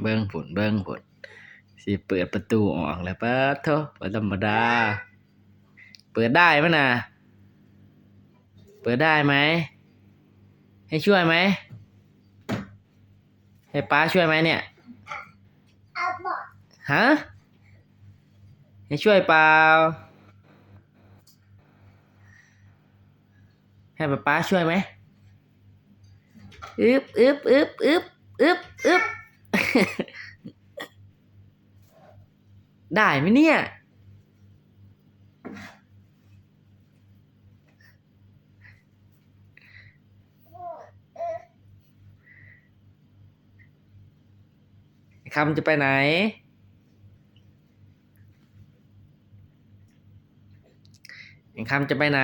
เบิ้งผุนเบิ้งผุนสิเปิดประตูออกแล้วปะโทบ่ธรรมดา เปิดได้ปะน่ะเปิดได้ไหม ให้ช่วยไหม ให้ป้าช่วยไหมเนี่ยฮะให้ช่วยเปล่า ให้ป้าป้าช่วยไหมอึบอึบอึบอึบอึบอึบ ได้ไหมเนี่ย คำจะไปไหน คำจะไปไหน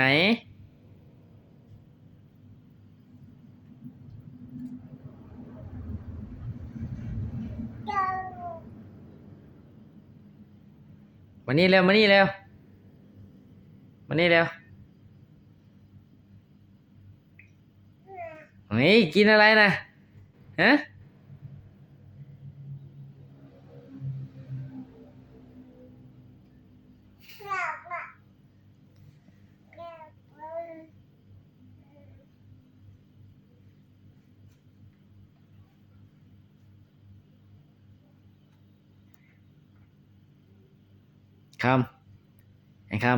มานี่เร็วมานี่เร็วมานี่เร็วเฮ้ยกินอะไรนะฮะ หลับอะหลับอะ คำไอ้คำ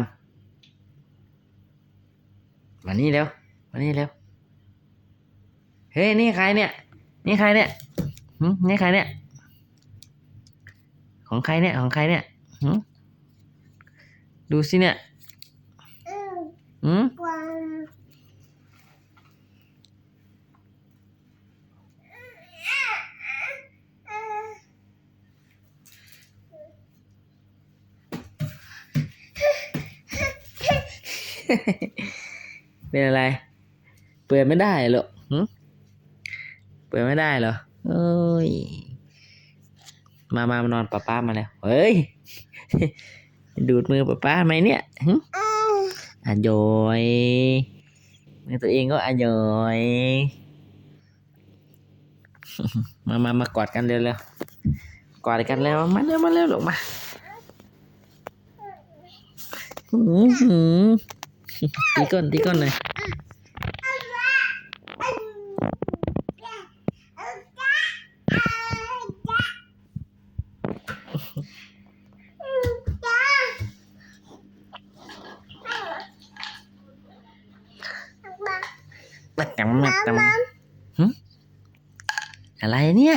มานี่แล้วมานี่แล้วเฮ้ยนี่ใครเนี่ย นี่ใครเนี่ยหึนี่ใครเนี่ย ของใครเนี่ยของใครเนี่ยหึดูสิเนี่ยหืม กวาง เป็นอะไร เปิดไม่ได้เหรอหึเปิดไม่ได้เหรอเอ้ย มามามานอนป้าป้ามาแล้ว เฮ้ย ดูดมือป้าป้าทำไมเนี่ยหึอืมอะโยยมือตัวเองก็อะโยยมามามากอดกันเร็วๆกอดกันแล้วมาเร็วมาเร็วลงมา หืมหืม ตีก้นตีก้นเลยตักจังตักจังหึอะไรเนี่ย